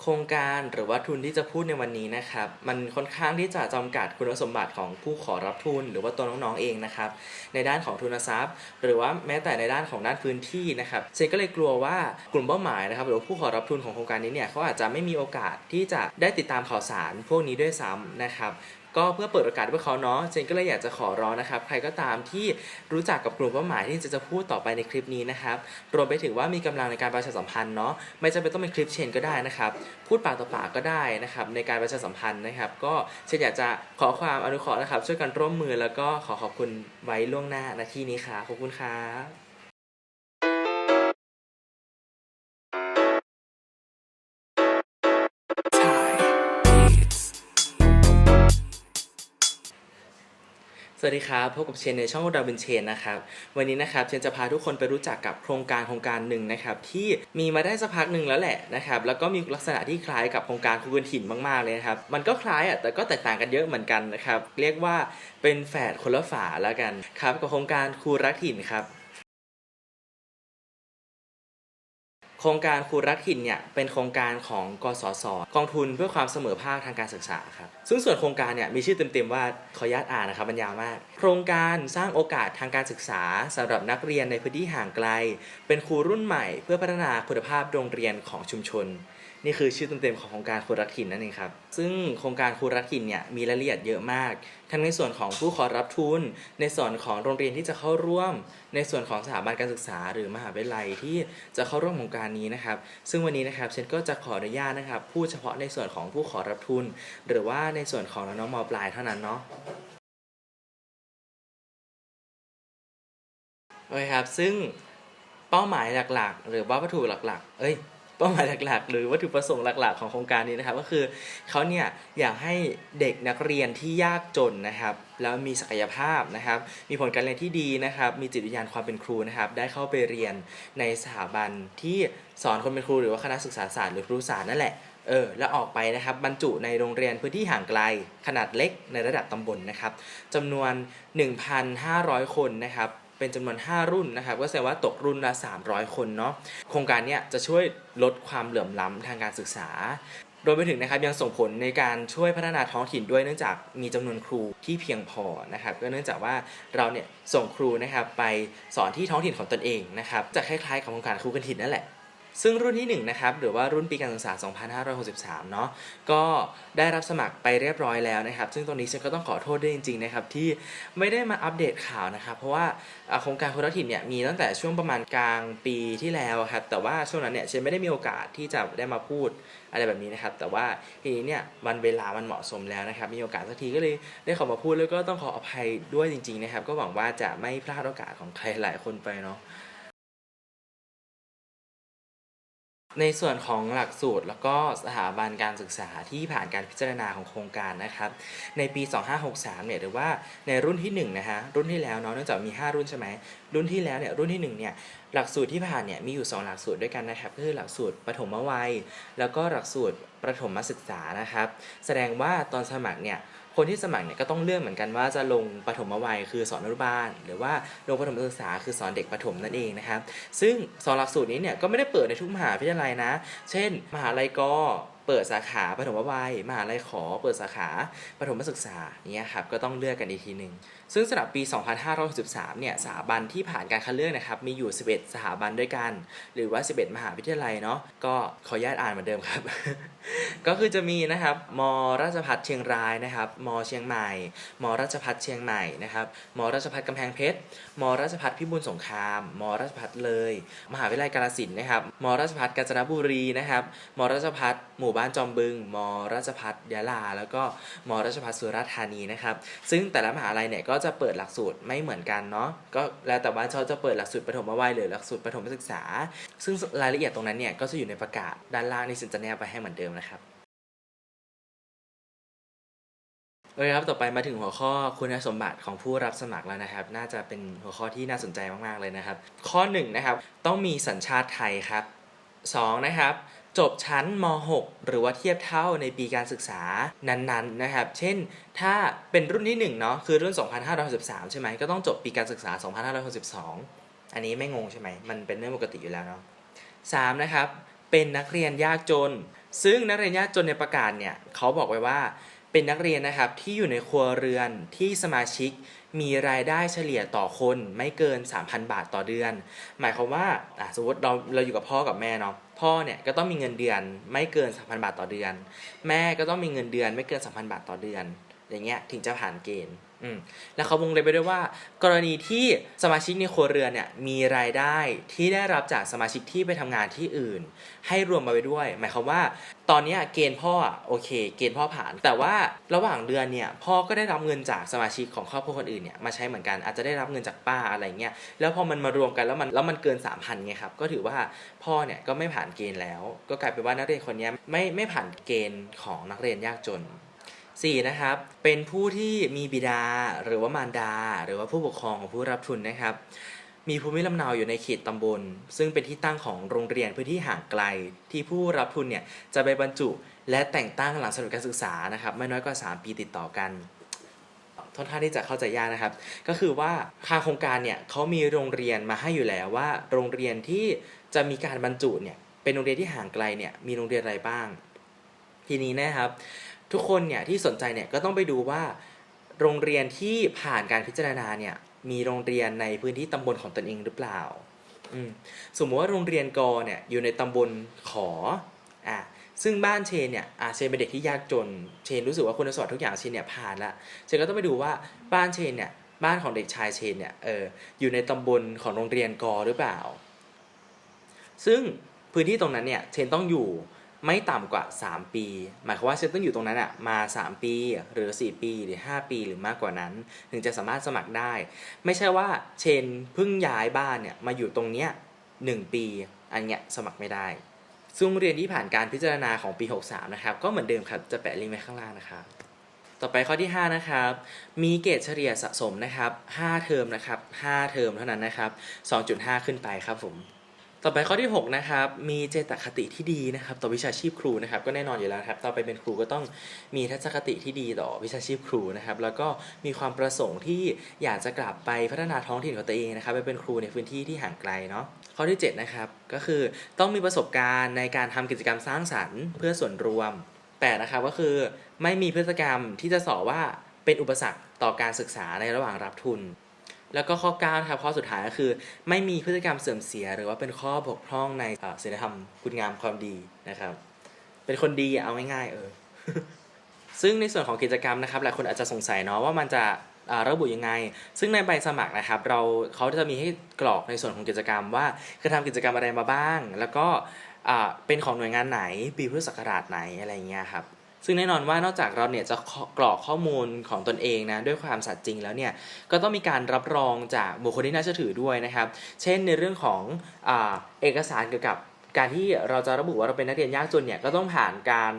โครงการหรือว่าทุนที่จะพูดในวันนี้นะครับ มันค่อนข้างที่จะจำกัดคุณสมบัติของผู้ขอรับทุน หรือว่าตัวน้องๆเองนะครับ ในด้านของทุนทรัพย์ หรือว่าแม้แต่ในด้านของด้านพื้นที่นะครับเซนก็เลยกลัวว่ากลุ่มเป้าหมายนะครับ หรือผู้ขอรับทุนของโครงการนี้เนี่ยเขาอาจจะไม่มีโอกาสที่จะได้ติดตามข่าวสารพวกนี้ด้วยซ้ำนะครับ ก็เพื่อเปิดโอกาสให้พวกเขาเนาะเจนก็เลยอยากจะขอร้องนะครับ ใครก็ตามที่รู้จักกับกลุ่มเป้าหมายที่จะจะพูดต่อไปในคลิปนี้นะครับ รวมไปถึงว่ามีกำลังในการประชาสัมพันธ์เนาะไม่จำเป็นต้องเป็นคลิปเชนก็ได้นะครับ พูดปากต่อปากก็ได้นะครับ ในการประชาสัมพันธ์นะครับ ก็เชนอยากจะขอความอนุเคราะห์นะครับ ช่วยกันร่วมมือแล้วก็ขอขอบคุณไว้ล่วงหน้าณที่นี้ครับขอบคุณครับ สวัสดีครับพบกับเชนในช่องดาวินเชนนะครับ วันนี้นะครับเชนจะพาทุกคนไปรู้จักกับโครงการโครงการหนึ่งนะครับที่มีมาได้สักพักหนึ่งแล้วแหละนะครับแล้วก็มีลักษณะที่คล้ายกับโครงการคูเกินถิ่นมากๆเลยนะครับมันก็คล้ายอะแต่ก็แตกต่างกันเยอะเหมือนกันนะครับเรียกว่าเป็นแฝดคนละฝาแล้วกันครับกับโครงการครูรักถิ่นครับ โครงการครูรักถิ่นเนี่ยเป็นโครงการของกสศกองทุนเพื่อความเสมอภาคทางการศึกษาครับซึ่งส่วนโครงการเนี่ยมีชื่อเต็มๆว่าขออนุญาตอ่านนะครับมันยาวมาก โครงการสร้างโอกาสทางการศึกษาสำหรับนักเรียนในพื้นที่ห่างไกล เป็นครูรุ่นใหม่ เพื่อพัฒนาคุณภาพโรงเรียนของชุมชน นี่คือชื่อเต็มๆของโครงการครูรักถิ่นนั่นเองครับ ซึ่งโครงการครูรักถิ่นเนี่ยมีรายละเอียดเยอะมาก ทั้งในส่วนของผู้ขอรับทุน ในส่วนของโรงเรียนที่จะเข้าร่วม ในส่วนของสถาบันการศึกษา หรือมหาวิทยาลัยที่จะเข้าร่วมโครงการนี้นะครับ ซึ่งวันนี้นะครับเชนก็จะขออนุญาตนะครับพูดเฉพาะในส่วนของผู้ขอรับทุน หรือว่าในส่วนของน้องมปลายเท่านั้นเนาะโอเคครับ ซึ่งเป้าหมายหลักๆ หรือว่าวัตถุหลักๆ เอ้ย เป้าหมายหลักๆ หรือวัตถุประสงค์หลัก ๆ ของโครงการนี้นะครับ ก็คือเขาเนี่ยอยากให้เด็กนักเรียนที่ยากจนนะครับ แล้วมีศักยภาพนะครับ มีผลการเรียนที่ดีนะครับ มีจิตวิญญาณความเป็นครูนะครับ ได้เข้าไปเรียนในสถาบันที่สอนคนเป็นครูหรือว่าคณะศึกษาศาสตร์หรือครูศาสตร์นั่นแหละเออแล้วออกไปนะครับบรรจุในโรงเรียนพื้นที่ห่างไกลขนาดเล็กในระดับตำบลนะครับจำนวน 1,500 คนนะครับ เป็นจำนวน 5 รุ่นนะครับก็แสดงว่าตกรุ่นละ 300 คนเนาะโครงการเนี้ยจะช่วยลดความเหลื่อมล้ำทางการศึกษา โดยไปถึงนะครับยังส่งผลในการช่วยพัฒนาท้องถิ่นด้วยเนื่องจากมีจำนวนครูที่เพียงพอนะครับก็เนื่องจากว่าเราเนี่ยส่งครูนะครับไปสอนที่ท้องถิ่นของตนเองนะครับจะคล้ายๆกับโครงการครูกันถิ่นนั่นแหละ ซึ่งรุ่นที่ 1 นะครับ หรือว่ารุ่นปีการศึกษา 2563 เนาะก็ได้รับสมัครไปเรียบร้อยแล้วนะครับ ซึ่งตรงนี้ฉันก็ต้องขอโทษด้วยจริง ๆ นะครับ ที่ไม่ได้มาอัปเดตข่าวนะครับ เพราะว่าโครงการคนรักถิ่นเนี่ยมีตั้งแต่ช่วงประมาณกลางปีที่แล้วครับ แต่ว่าช่วงนั้นเนี่ยฉันไม่ได้มีโอกาสที่จะได้มาพูดอะไรแบบนี้นะครับ แต่ว่าทีนี้เนี่ยวันเวลามันเหมาะสมแล้วนะครับ มีโอกาสสักทีก็เลยได้ขอมาพูดแล้วก็ต้องขออภัยด้วยจริง ๆ นะครับ ก็หวังว่าจะไม่พลาดโอกาสของใครหลายคนไปเนาะ ในส่วนของหลักสูตรแล้วก็สถาบันการศึกษาที่ผ่านการพิจารณาของโครงการนะครับ ในปี 2563 เนี่ยหรือว่าในรุ่นที่1นะฮะรุ่นที่แล้วเนาะเนื่องจากมี 5 รุ่นใช่ไหมรุ่นที่แล้วเนี่ยรุ่นที่1เนี่ยหลักสูตรที่ผ่านเนี่ยมีอยู่ 2 หลักสูตรด้วยกันนะครับก็คือหลักสูตรปฐมวัย แล้วก็หลักสูตรประถมศึกษานะครับ แสดงว่าตอนสมัครเนี่ย คนที่สมัครเนี่ยก็ต้องเลือกเหมือนกันว่าจะลงปฐมวัยคือสอนอนุบาล หรือว่าลงปฐมศึกษาคือสอนเด็กปฐมนั่นเองนะครับซึ่งสอนหลักสูตรนี้เนี่ยก็ไม่ได้เปิดในทุกมหาวิทยาลัยนะ เช่น มหาลัยกเปิดสาขาปฐมวัยมหาลัยขอ เปิดสาขาปฐมศึกษาเนี่ยครับก็ต้องเลือกกันอีกทีหนึ่ง ซึ่งสำหรับปี 2563 เนี่ย สถาบันที่ผ่านการคัดเลือกนะครับ มีอยู่ 11 สถาบันด้วยกัน หรือว่า 11 มหาวิทยาลัยเนาะ ก็ขออนุญาตอ่านเหมือนเดิมครับ ก็คือจะมีนะครับ มราชภัฏเชียงรายนะครับ มเชียงใหม่ มราชภัฏเชียงใหม่นะครับ มราชภัฏกำแพงเพชร มราชภัฏพิบูลสงคราม มราชภัฏเลย มหาวิทยาลัยกาฬสินธุ์นะครับ มราชภัฏกาญจนบุรีนะครับ มราชภัฏหมู่บ้านจอมบึง มราชภัฏยะลา แล้วก็ มราชภัฏสุราษฎร์ธานีนะครับ ซึ่งแต่ละมหาลัยเนี่ยก็จะเปิดหลักสูตรไม่เหมือนกันเนาะก็แล้วแต่ว่าเขาจะเปิดหลักสูตรปฐมวัยหรือหลักสูตรประถมศึกษา ซึ่งรายละเอียดตรงนั้นเนี่ยก็จะอยู่ในประกาศด้านล่างนี่ฉันจะแนบไปให้เหมือนเดิมนะครับโอเคครับ ต่อไปมาถึงหัวข้อคุณสมบัติของผู้รับสมัครแล้วนะครับ น่าจะเป็นหัวข้อที่น่าสนใจมาก ๆ เลยนะครับ ข้อ1นะครับ ต้องมีสัญชาติไทยครับ2นะครับ จบชั้นม .6 หรือว่าเทียบเท่าในปีการศึกษานั้นๆนะครับ เช่น ถ้าเป็นรุ่นที่ 1 เนาะคือรุ่น 2563 ใช่ไหมก็ต้องจบปีการศึกษา 2562 อันนี้ไม่งงใช่ไหม มันเป็นเรื่องปกติอยู่แล้วเนาะ3นะครับ เป็นนักเรียนยากจน ซึ่งนักเรียนยากจนในประกาศเนี่ยเขาบอกไว้ว่าเป็นนักเรียนนะครับที่อยู่ในครัวเรือนที่สมาชิก มีรายได้เฉลี่ยต่อคนไม่เกิน 3,000 บาทต่อเดือน หมายความว่าอะสมมติเราเราอยู่กับพ่อกับแม่เนาะพ่อเนี่ยก็ต้องมีเงินเดือนไม่เกิน 3,000 บาทต่อเดือน แม่ก็ต้องมีเงินเดือนไม่เกิน 3,000 บาทต่อเดือน อย่างเงี้ยถึงจะผ่านเกณฑ์ อืมแล้วเขาวงเล็บไปด้วยว่า กรณีที่สมาชิกในครัวเรือนเนี่ยมีรายได้ที่ได้รับจากสมาชิกที่ไปทำงานที่อื่น ให้รวมมาไปด้วย หมายความว่า ตอนนี้เกณฑ์พ่อโอเค เกณฑ์พ่อผ่าน แต่ว่าระหว่างเดือนเนี่ยพ่อก็ได้รับเงินจากสมาชิกของครอบครัวคนอื่นเนี่ยมาใช้เหมือนกันอาจจะได้รับเงินจากป้าอะไรเงี้ยแล้วพอมันมารวมกันแล้วมันแล้วมันเกิน3,000ไงครับก็ถือว่าพ่อเนี่ยก็ไม่ผ่านเกณฑ์แล้ว ก็กลายเป็นว่านักเรียนคนนี้ไม่ไม่ผ่านเกณฑ์ของนักเรียนยากจน 4นะครับ เป็นผู้ที่มีบิดาหรือว่ามารดา หรือว่าผู้ปกครองของผู้รับทุนนะครับ มีภูมิลำเนาอยู่ในเขตตำบล ซึ่งเป็นที่ตั้งของโรงเรียนพื้นที่ห่างไกล ที่ผู้รับทุนเนี่ยจะไปบรรจุและแต่งตั้งหลังสำเร็จการศึกษานะครับ ไม่น้อยกว่า 3 ปีติดต่อกันท่อนท่างที่จะเข้าใจยากนะครับ ก็คือว่าทางโครงการเนี่ยเขามีโรงเรียนมาให้อยู่แล้วว่า โรงเรียนที่จะมีการบรรจุเนี่ยเป็นโรงเรียนที่ห่างไกลเนี่ยมีโรงเรียนอะไรบ้าง ทีนี้นะครับ ทุกคนเนี่ยที่สนใจเนี่ยก็ต้องไปดูว่าโรงเรียนที่ผ่านการพิจารณาเนี่ยมีโรงเรียนในพื้นที่ตำบลของตนเองหรือเปล่าสมมติว่าโรงเรียนกอเนี่ยอยู่ในตำบลขออะซึ่งบ้านเชนเนี่ยอะเชนเป็นเด็กที่ยากจน เชนรู้สึกว่าคุณสมบัติทุกอย่างเชนเนี่ยผ่านละเชนก็ต้องไปดูว่าบ้านเชนเนี่ยบ้านของเด็กชายเชนเนี่ยเอออยู่ในตำบลของโรงเรียนกอหรือเปล่า ซึ่งพื้นที่ตรงนั้นเนี่ยเชนต้องอยู่ ไม่ต่ำกว่า 3 ปี หมายความว่าเชนต้องอยู่ตรงนั้นอะมา 3 ปี หรือ 4 ปีหรือ 5 ปีหรือมากกว่านั้น ถึงจะสามารถสมัครได้ ไม่ใช่ว่าเชนเพิ่งย้ายบ้านเนี่ยมาอยู่ตรงเนี้ย1ปี อันเนี้ยสมัครไม่ได้ ซึ่งโรงเรียนที่ผ่านการพิจารณาของปี 63 นะครับ ก็เหมือนเดิมครับจะแปะลิงก์ไว้ข้างล่างนะครับต่อไปข้อที่ 5 นะครับ มีเกรดเฉลี่ยสะสมนะครับ 5 เทอมนะครับ 5 เทอมเท่านั้นนะครับ 2.5 ขึ้นไปครับผม ต่อไปข้อที่ 6 นะครับ มีเจตคติที่ดีนะครับ ต่อวิชาชีพครูนะครับ ก็แน่นอนอยู่แล้วครับ ต่อไปเป็นครูก็ต้องมีทัศนคติที่ดีต่อวิชาชีพครูนะครับ แล้วก็มีความประสงค์ที่อยากจะกลับไปพัฒนาท้องถิ่นของตัวเองนะครับ ไปเป็นครูในพื้นที่ที่ห่างไกลเนาะ ข้อที่ 7 นะครับ ก็คือต้องมีประสบการณ์ในการทำกิจกรรมสร้างสรรค์ เพื่อส่วนรวมแต่นะครับ ก็คือไม่มีพฤติกรรมที่จะสอว่าเป็นอุปสรรคต่อการศึกษาในระหว่างรับทุน แล้วก็ข้อ9นะครับข้อสุดท้ายก็คือ ไม่มีพฤติกรรมเสื่อมเสีย หรือว่าเป็นข้อบกพร่องในศีลธรรมคุณงามความดีนะครับ เป็นคนดีเอาง่ายๆเออซึ่งในส่วนของกิจกรรมนะครับหลายคนอาจจะสงสัยเนาะว่ามันจะระบุยังไง ซึ่งในใบสมัครนะครับ เราเขาจะมีให้กรอกในส่วนของกิจกรรมว่าเคยทำกิจกรรมอะไรมาบ้าง แล้วก็เป็นของหน่วยงานไหนปีพุทธศักราชไหนอะไรเงี้ยครับ ซึ่งแน่นอนว่านอกจากเราเนี่ยจะกรอกข้อมูลของตนเองนะด้วยความสัตย์จริงแล้วเนี่ยก็ต้องมีการรับรองจากบุคคลที่น่าเชื่อถือด้วยนะครับ เช่นในเรื่องของอเอกสารเกี่ยวกับการที่เราจะระบุว่าเราเป็นนักเรียนยากจนเนี่ยก็ต้องผ่านการ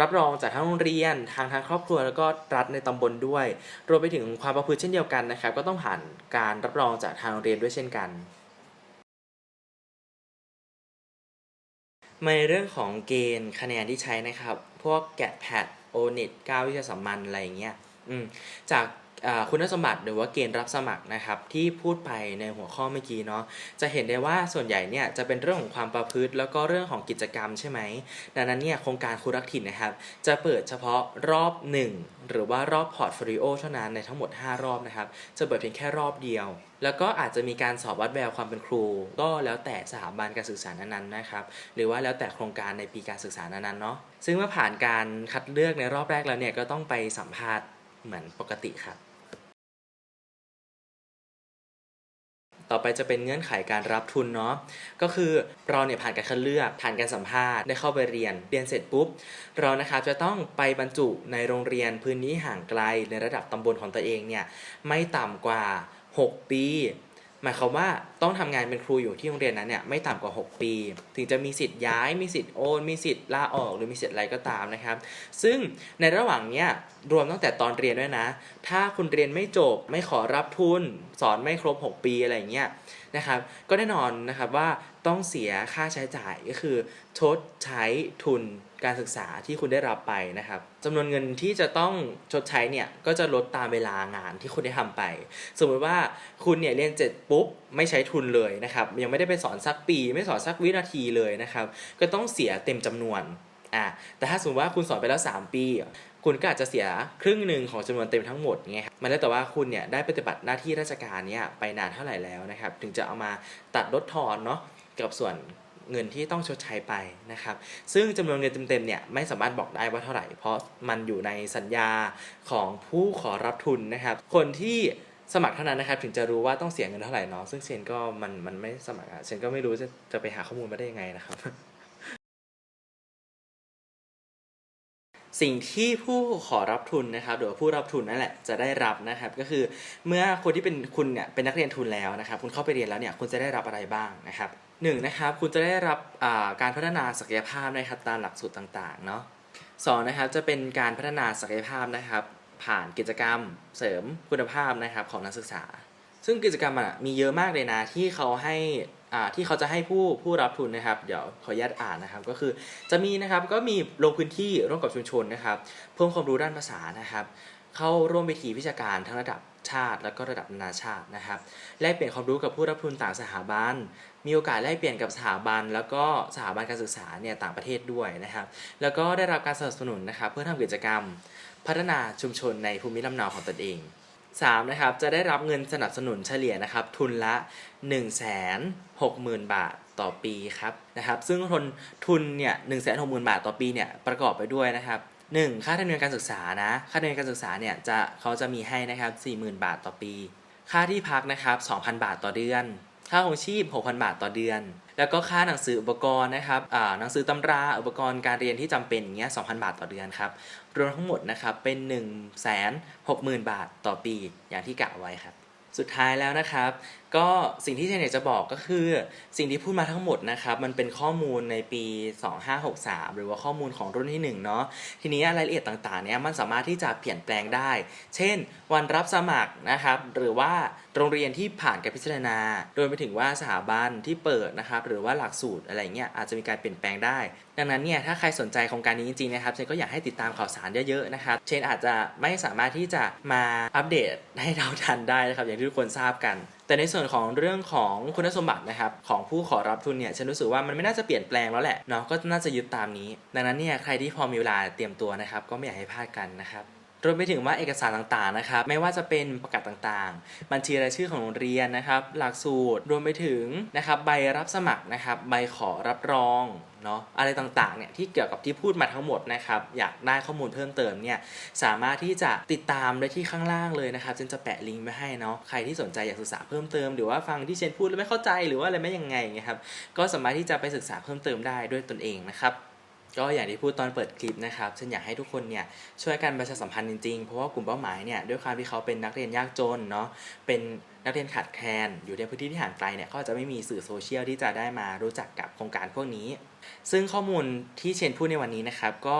รับรองจากทั้งโรงเรียนทางทางครอบครัวแล้วก็รัฐในตำบลด้วย รวมไปถึงความประพฤติเช่นเดียวกันนะครับ ก็ต้องผ่านการรับรองจากทางโรงเรียนด้วยเช่นกัน ในเรื่องของเกณฑ์คะแนนที่ใช้นะครับ พวกแกะแพดโอนิตก้าวิชาสัมมันอะไรอย่างเงี้ยอืมจาก คุณสมบัติหรือว่าเกณฑ์รับสมัครนะครับที่พูดไปในหัวข้อเมื่อกี้เนาะจะเห็นได้ว่าส่วนใหญ่เนี่ยจะเป็นเรื่องของความประพฤติแล้วก็เรื่องของกิจกรรมใช่ไหมดังนั้นเนี่ยโครงการครูรักถิ่นนะครับ จะเปิดเฉพาะรอบ 1 หรือว่ารอบพอร์ตโฟลิโอเท่านั้นในทั้งหมด 5 รอบนะครับ จะเปิดเพียงแค่รอบเดียว แล้วก็อาจจะมีการสอบวัดแววความเป็นครู ก็แล้วแต่สถาบันการศึกษานั้นๆนะครับหรือว่าแล้วแต่โครงการในปีการศึกษานั้นๆเนาะซึ่งเมื่อผ่านการคัดเลือกในรอบแรกแล้วเนี่ยก็ต้องไปสัมภาษณ์เหมือนปกติครับ ต่อไปจะเป็นเงื่อนไขการรับทุนเนาะก็คือเราเนี่ยผ่านการคัดเลือกผ่านการสัมภาษณ์ได้เข้าไปเรียน เรียนเสร็จปุ๊บ เรานะครับจะต้องไปบรรจุในโรงเรียนพื้นที่ห่างไกลในระดับตำบลของตัวเองเนี่ยไม่ต่ำกว่า 6 ปี หมายความว่าต้องทำงานเป็นครูอยู่ที่โรงเรียนนั้นเนี่ยไม่ต่ำกว่า 6 ปี ถึงจะมีสิทธิ์ย้าย มีสิทธิ์โอน มีสิทธิ์ลาออกหรือมีสิทธิ์อะไรก็ตามนะครับ ซึ่งในระหว่างเนี้ยรวมตั้งแต่ตอนเรียนด้วยนะ ถ้าคุณเรียนไม่จบไม่ขอรับทุน สอนไม่ครบ 6 ปีอะไรอย่างเงี้ยนะครับ ก็แน่นอนนะครับว่าต้องเสียค่าใช้จ่ายก็คือชดใช้ทุน การศึกษาที่คุณได้รับไปนะครับจำนวนเงินที่จะต้องชดใช้เนี่ยก็จะลดตามเวลางานที่คุณได้ทำไป สมมติว่าคุณเนี่ยเรียนเสร็จปุ๊บไม่ใช้ทุนเลยนะครับยังไม่ได้ไปสอนสักปี ไม่สอนสักวินาทีเลยนะครับก็ต้องเสียเต็มจำนวนอะแต่ถ้าสมมติว่าคุณสอนไปแล้ว 3 ปี คุณก็อาจจะเสียครึ่งหนึ่งของจำนวนเต็มทั้งหมดไงครับมันแล้วแต่ว่าคุณเนี่ยได้ปฏิบัติหน้าที่ราชการเนี่ยไปนานเท่าไหร่แล้วนะครับ ถึงจะเอามาตัดลดทอนเนาะกับส่วน เงินที่ต้องชดใช้ไปนะครับ ซึ่งจำนวนเงินเต็มๆเนี่ยไม่สามารถบอกได้ว่าเท่าไหร่ เพราะมันอยู่ในสัญญาของผู้ขอรับทุนนะครับ คนที่สมัครเท่านั้นนะครับถึงจะรู้ว่าต้องเสียเงินเท่าไหร่เนาะซึ่งเชนก็มันมันไม่สมัครอะเชนก็ไม่รู้จะจะไปหาข้อมูลมาได้ยังไงนะครับ สิ่งที่ผู้ขอรับทุนนะครับหรือผู้รับทุนนั่นแหละจะได้รับนะครับ ก็คือเมื่อคนที่เป็นคุณเนี่ยเป็นนักเรียนทุนแล้วนะครับ คุณเข้าไปเรียนแล้วเนี่ยคุณจะได้รับอะไรบ้างนะครับ หนึ่งนะครับคุณจะได้รับการพัฒนาศักยภาพนะครับตามหลักสูตรต่างๆเนาะสองนะครับจะเป็นการพัฒนาศักยภาพนะครับ ผ่านกิจกรรมเสริมคุณภาพนะครับของนักศึกษา ซึ่งกิจกรรมอะมีเยอะมากเลยนะที่เขาให้ที่เขาจะให้ผู้ผู้รับทุนนะครับ เดี๋ยวขออนุญาตอ่านนะครับ ก็คือจะมีนะครับก็มีลงพื้นที่ร่วมกับชุมชนนะครับ เพิ่มความรู้ด้านภาษานะครับ เข้าร่วมเวทีวิชาการทั้งระดับ ชาติ และก็ระดับนานาชาตินะครับแลกเปลี่ยนความรู้กับผู้รับทุนต่างสถาบัน มีโอกาสแลกเปลี่ยนกับสถาบัน แล้วก็สถาบันการศึกษาเนี่ยต่างประเทศด้วยนะครับ แล้วก็ได้รับการสนับสนุนนะครับเพื่อทำกิจกรรม พัฒนาชุมชนในภูมิลำเนาของตนเอง 3 นะครับจะได้รับเงินสนับสนุนเฉลี่ยนะครับทุนละ 1 6 0 0 0 0 บาทต่อปีครับนะครับซึ่งทุนทุนเนี่ย1 6 0 0 0 0บาทต่อปีเนี่ยประกอบไปด้วยนะครับ 1. ค่าธรรมเนียมการศึกษานะ ค่าธรรมเนียมการศึกษาเนี่ยจะเขาจะมีให้นะครับ40,000 บาทต่อปี ค่าที่พักนะครับ2,000 บาทต่อเดือน ค่าของชีพ 6,000 บาทต่อเดือน แล้วก็ค่าหนังสืออุปกรณ์นะครับอ่าหนังสือตำราอุปกรณ์การเรียนที่จำเป็นอย่างเงี้ย2,000 บาทต่อเดือนครับ รวมทั้งหมดนะครับเป็น 1 6 0 0 0 0 บาทต่อปี อย่างที่กะไว้ครับ สุดท้ายแล้วนะครับ ก็สิ่งที่เจนอยากจะบอกก็คือสิ่งที่พูดมาทั้งหมดนะครับ มันเป็นข้อมูลในปี 2563 หรือว่าข้อมูลของรุ่นที่1เนาะทีนี้รายละเอียดต่างๆเนี่ยมันสามารถที่จะเปลี่ยนแปลงได้ เช่น วันรับสมัครนะครับ หรือว่าโรงเรียนที่ผ่านการพิจารณา โดยไปถึงว่าสถาบันที่เปิดนะครับ หรือว่าหลักสูตรอะไรเงี้ยอาจจะมีการเปลี่ยนแปลงได้ ดังนั้นเนี่ยถ้าใครสนใจโครงการนี้จริงๆนะครับเชนก็อยากให้ติดตามข่าวสารเยอะๆนะครับเชนอาจจะไม่สามารถที่จะมาอัปเดตให้เราทันได้นะครับอย่างที่ทุกคนทราบกันแต่ในส่วนของเรื่องของคุณสมบัตินะครับของผู้ขอรับทุนเนี่ยฉันรู้สึกว่ามันไม่น่าจะเปลี่ยนแปลงแล้วแหละเนาะก็น่าจะยึดตามนี้ ดังนั้นเนี่ยใครที่พอมีเวลาเตรียมตัวนะครับก็ไม่อยากให้พลาดกันนะครับรวมไปถึงว่าเอกสารต่างๆ นะครับ ไม่ว่าจะเป็นประกาศต่างๆ บัญชีรายชื่อของโรงเรียนนะครับ หลักสูตร รวมไปถึงนะครับ ใบรับสมัครนะครับ ใบขอรับรอง เนาะอะไรต่างๆเนี่ยที่เกี่ยวกับที่พูดมาทั้งหมดนะครับ อยากได้ข้อมูลเพิ่มเติมเนี่ยสามารถที่จะติดตามได้ที่ข้างล่างเลยนะครับเจนจะแปะลิงก์ไว้ให้เนาะใครที่สนใจอยากศึกษาเพิ่มเติมหรือว่าฟังที่เชนพูดแล้วไม่เข้าใจหรือว่าอะไรไม่ยังไงเงี้ยครับก็สามารถที่จะไปศึกษาเพิ่มเติมได้ด้วยตนเองนะครับก็อย่างที่พูดตอนเปิดคลิปนะครับฉันอยากให้ทุกคนเนี่ยช่วยกันประชาสัมพันธ์จริงๆ เพราะว่ากลุ่มเป้าหมายเนี่ยด้วยความที่เขาเป็นนักเรียนยากจนเนาะเป็น นักเรียนขาดแคลนอยู่ในพื้นที่ที่ห่างไกลเนี่ยเขาอาจจะไม่มีสื่อโซเชียลที่จะได้มารู้จักกับโครงการพวกนี้ ซึ่งข้อมูลที่เชนพูดในวันนี้นะครับ ก็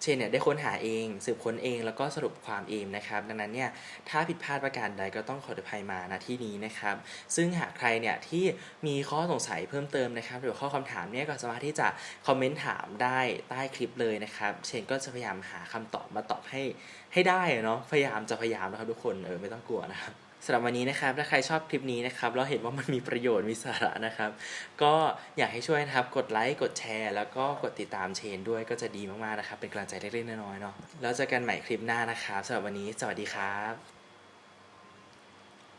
เชนเนี่ยได้ค้นหาเอง สืบค้นเองแล้วก็สรุปความเองนะครับ ดังนั้นเนี่ยถ้าผิดพลาดประการใดก็ต้องขออภัยมาณที่นี้นะครับ ซึ่งหากใครเนี่ยที่มีข้อสงสัยเพิ่มเติมนะครับ หรือข้อคำถามเนี่ยก็สามารถที่จะคอมเมนต์ถามได้ใต้คลิปเลยนะครับ เชนก็จะพยายามหาคำตอบมาตอบให้ให้ได้เนาะพยายามจะพยายามนะครับทุกคนเออไม่ต้องกลัวนะครับ สำหรับวันนี้นะครับ ถ้าใครชอบคลิปนี้นะครับแล้วเห็นว่ามันมีประโยชน์มีสาระนะครับ ก็อยากให้ช่วยนะครับกดไลค์กดแชร์ แล้วก็กดติดตามเชนด้วยก็จะดีมากๆนะครับ เป็นกำลังใจเล็กๆน้อยๆเนาะแล้วเจอกันใหม่คลิปหน้านะครับสำหรับวันนี้สวัสดีครับ